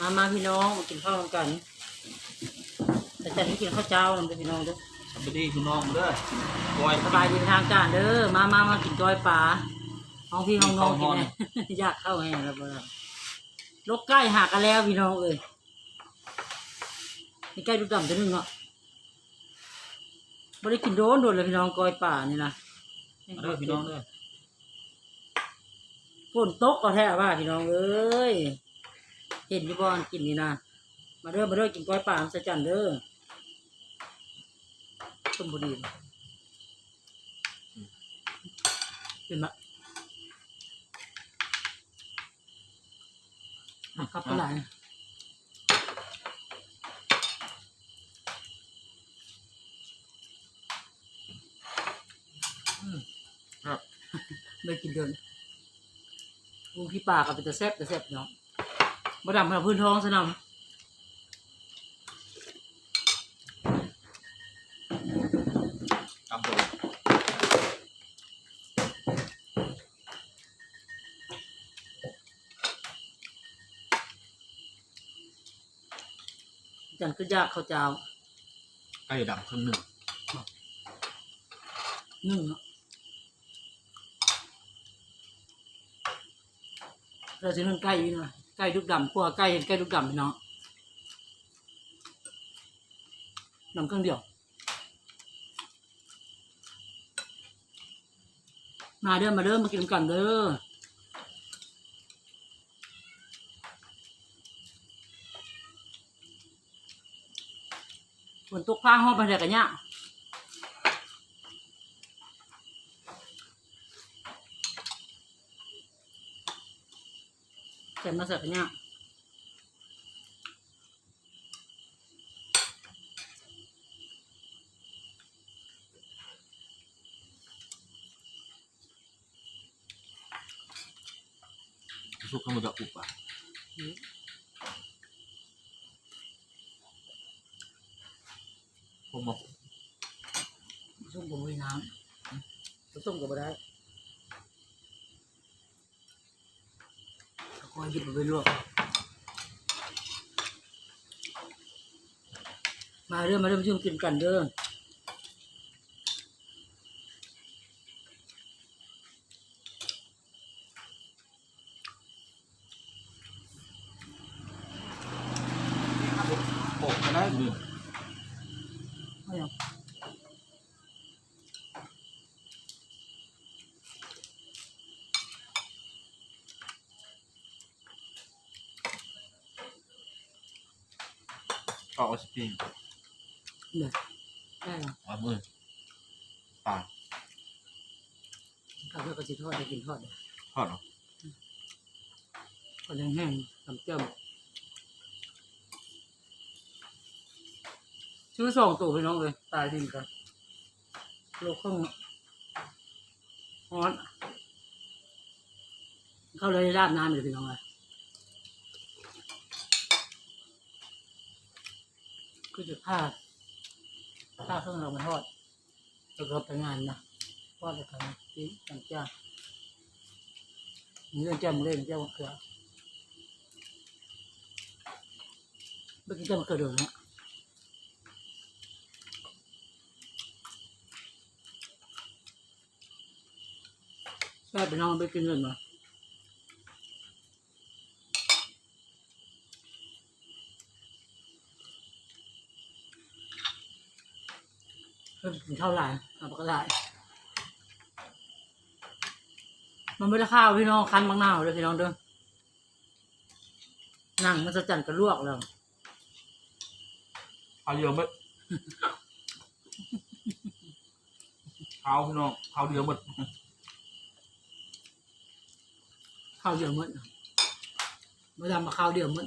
มามาพี่น้องมากินข้าวกันแต่จะให้กินข้าวเจ้ามันเป็นพี่น้องเด้อสวัสดีคุณน้องเด้อปล่อยสบายดีเป็นทางการเด้อมามามากินก้อยปลาห้องพี่ห้องน้องกินแน่อยากเข้าแห้งแล้วบ่ล่ะลกใกล้หักกันแล้วพี่น้องเอ้ยนี่ใกล้ดูดำจะนึงเนาะไม่ได้กินโดนโดนเลยพี่น้องก้อยป่านี่นะมาเด้อพี่น้องเด้อฝนตกก็แท้ว่าพี่น้องเอ้ย เห็นที่บ้านกินนี่นะมาเด้อมาเด้อกินก้อยป่าอัศจรรย์เด้อต้มบุรีเป็นมะอะครับเท่าไหร่ครับไม่กินเดินลุงพี่ป่ากับเป็นตะแซ่บตะแซ่บเนาะ มาดำกับพื้นท้องซะหน่อยตำตัวจันคือยากข้าวเจ้าไก่ดำครึ่งหนึ่งนึ่งเนาะเราจะนึ่งไก่อยู่นะ ไก่ดุกดำกลัวไก่เห็นไก่ดุกดำพี่น้องนำเครื่องเดียว มาเด้อมาเด้อมากินกันเด้อฝนตกฟ้าห้องไปไหนกันเนี่ย เสร็จมาเสร็จกันเนี่ยสุกขมือกับอุบอะผมบอกส้มกับบุยน้ำส้มกับบุได้ ก็คอยหยิบไปลวกมาเด้อมาเด้อมาช่วยกินกันเด้อโปะก็ได้หนึ่งไม่เอา ก็เอา สปริงเดี๋ยวได้หรอเอามือปลาข้าวเพื่อกระชิทอดได้กินทอดเลยทอดเหรอก็ยังแห้งทำเจ้าชื่อสองตัวพี่น้องเลยตายทิ้งกันโลกข้างฮ้อน เข้าเลยราดน้ำเลยพี่น้องเลย ก็จะผ้าผ้าเครื่องเรามาทอดแล้วก็ไปงานนะทอดเลยครับนี่จำจ้านี่เรื่องจ้ามเล่นเจ้ามะเขือเมื่อกี้เจ้ามะเขือเดือดนะแม่ไปนองไปกินเลยมา พิ่มถึงเท่าไหร่เอาไปก็ได้มันไม่ได้ข้าวพี่น้องคั้นบางหน้าวเลยพี่น้องเด้อนั่งมันจะจันกระลวกแล้วเอาเยอะมั้ยเอาพี่น้องเอาเดียวหมดข้าวเดียวหมดมาดำมาข้าวเดียวหมด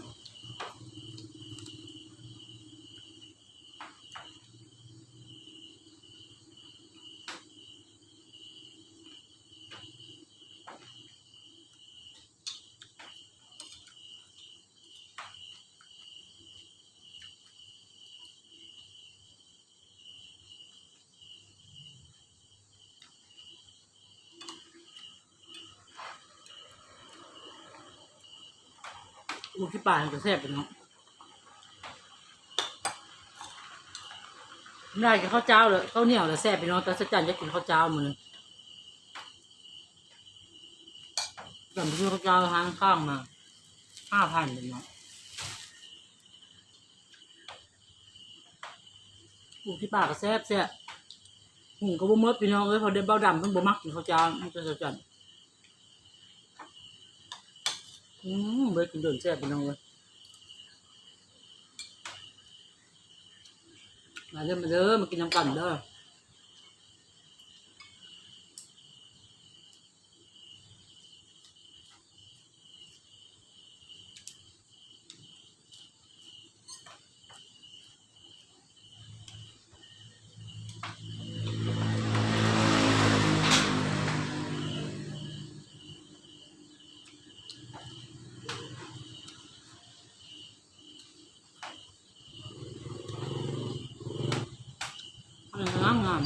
ลูกที่ป่าจะแซ่บเป็นเนาะได้กับข้าวเจ้าเลยข้าวเหนียวเลยแซ่บไปเนาะแต่สัจจันจะกินข้าวเจ้ามือแต่ไม่ใช่ข้าวเจ้าทางข้างมาห้าพันเลยเนาะลูกที่ป่าก็แซ่บแซ่บหุงก็บ่หมดพี่น้องเอ้ยพอเดินเบ้าดำเพิ่นบ่มักกินข้าวเจ้ามันจะสัจจัน อืมเบิดกินเดินแซ่บพี่น้องเลยมาเด้อมาเด้อมากินน้ำกันเด้องามงาม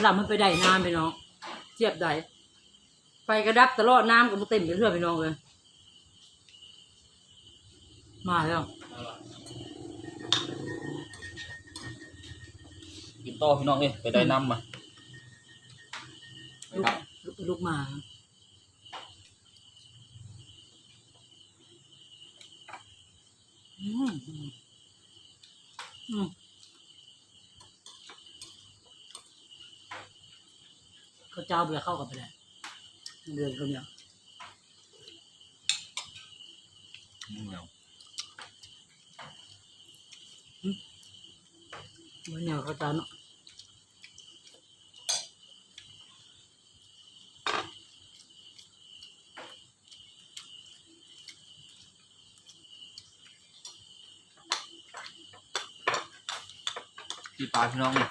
เวลามันไปได้น้ำพี่น้องเทียบได้ไฟกระดับตลอดน้ำก็บ่เต็มไปเรื่อยพี่น้องเลยมาแล้วกินต่อพี่น้องเอ้ยไปได้น้ำมาลูกลูกลูกมาอืมอืม อืมข้าวเจ้าเบื่อเข้ากันไปเลยเดือนเขาวเนี่ยนี่แล้ววันเนี่ยข้าวเจ้าเนาะที่ปลาพี่น้องนี่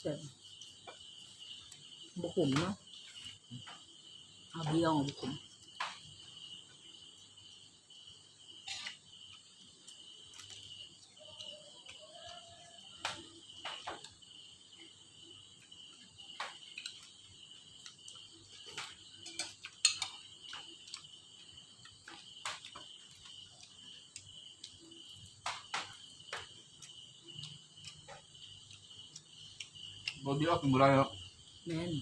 เสร็จ บุขุมเนาะเอาเบี้ยงบุขุมบอดี้ออกกินบุไร แล้วแม่น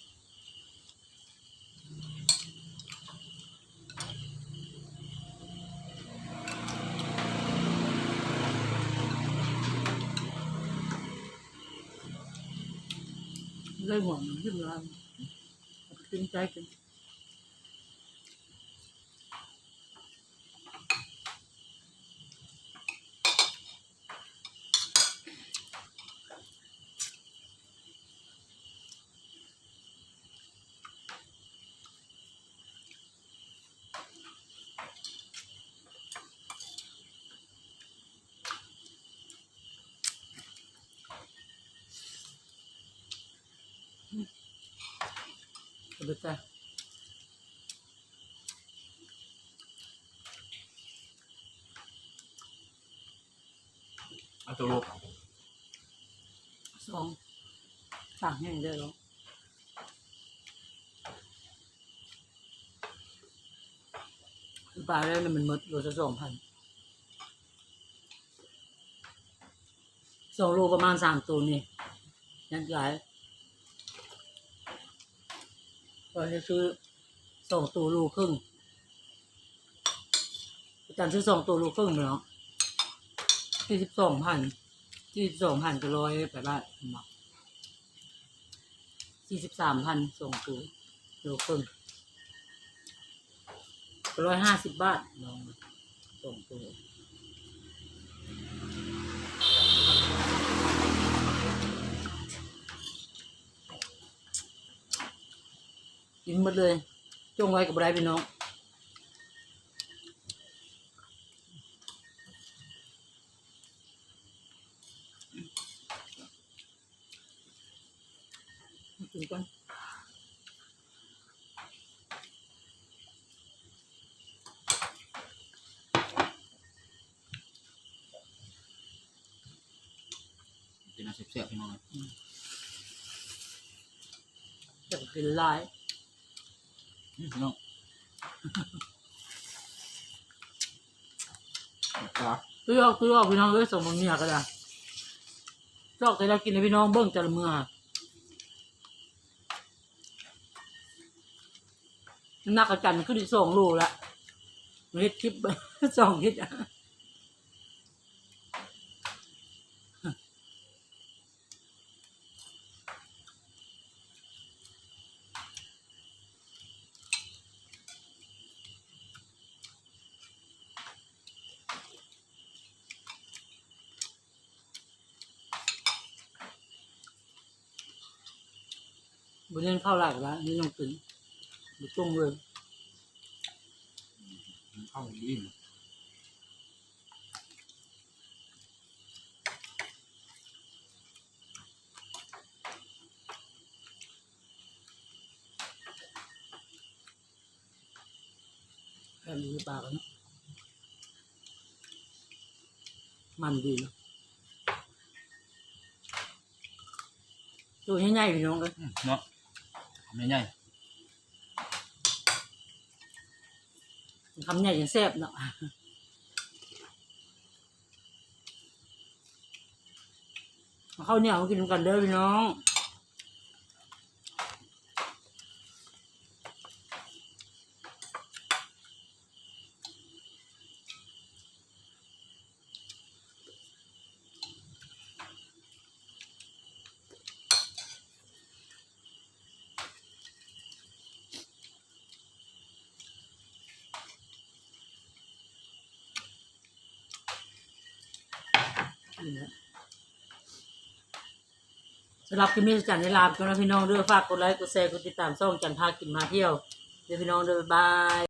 เลยห่วงขึ้นมาตึงใจกัน ก็ดูจ้ะเอาตัวลูกสองต่างแห่งได้หรอปลาแล้วเนี่ยมันหมดโลละสองพันสองโลประมาณสามตัวนี่ยันหลาย ก็จะซื้อสองตัวโลครึ่งอาจารย์ซื้อสองตัวโลครึ่งเนาะที่สิบสองพันที่สิบสองพันก็ร้อยไปบ้านมาสี่สิบสามพันส่งตัวโลครึ่งร้อยห้าสิบบาทลองส่งตัว กินหมดเลยจงไว้กับไรพี่น้องกินก่อนเป็นอาชีพเสียพี่น้องเลย จะกินหลาย อืมพี่น้องจ้าตัวออกตัวออกพี่น้องเอ้ยส่งมาเมียก็ได้จอกแต่เรากินให้พี่น้องเบิ้งแต่ละเมื่อน้ำหนักกระจันขึ้นอีกสองโลละเม็ดคลิปสองคิดอะ บนเล่นข้าวหลายแล้วนี่ต้องกินบุตุ้งเลยเข้าอิ่มแค่นี้ปากกันเนอะมันดีเนอะตัวใหญ่ๆพี่น้องเลยอืมเนาะทำ ใหญ่คำใหญ่ยังแซ่บเนาะเข้าวเนี่ยเขากินกันเด้อพี่น้อง นี่แหละสำหรับคลิปนี้จันในลาไปก่อนนะพี่น้องเด้อฝากกดไลค์กดแชร์กดติดตามช่องจันพากินมาเที่ยวเดี๋ยวพี่น้องเด้อบ๊ายบาย